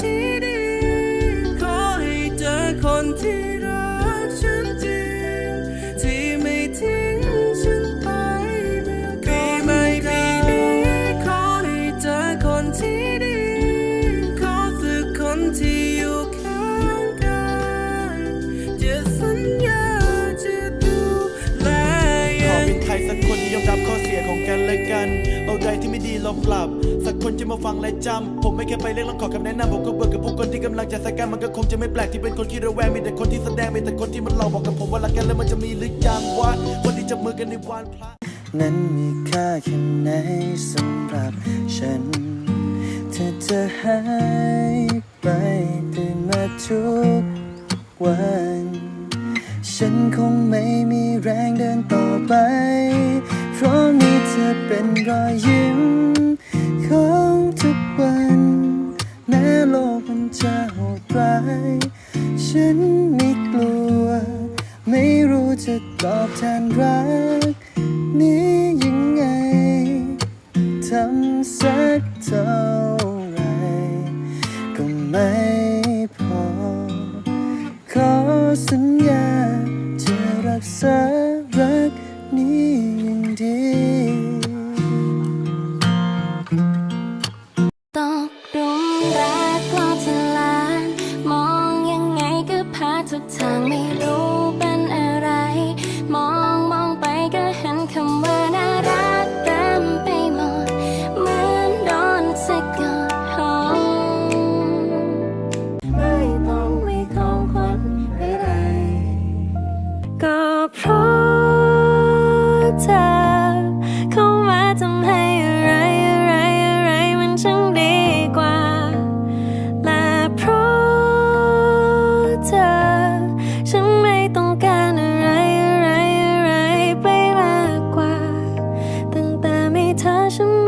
ที่ดี ขอให้เจอคนที่รักฉันจริง ที่ไม่ทิ้งฉันไปปีใหม่ปีนี้ขอให้เจอคนที่ดี ขอสักคนที่อยู่ข้างกันจะสัญญาจะดูแลขอเป็นใครสักคนที่ยอมรับข้อเสียของกันและกัน เอาใจที่ไม่ดีลบกลับ คนจะมาฟังและจำ ผมไม่แค่ไปเรียกร้องขอคำแนะนำผมก็เบื่อกับผู้คนที่กำลังจะสแกนมันก็คงจะไม่แปลกที่เป็นคนที่ระแวงมีแต่คนที่แสดงมีแต่คนที่มันหลอกบอกกับผมว่ารักกันแล้วมันจะมีหรือยังวะคนที่จับมือกันในวันพระนั้นมีค่าแค่ไหนสำหรับฉันเธอจะหายไปตื่นมาทุกวัน ฉันคงไม่มีแรงเดินต่อไป เพราะมีเธอเป็นรอยยิ้ม จะโหดร้ายฉันไม่กลัว ไม่รู้จะตอบแทนรัก นี้ยังไงทำซะ อะ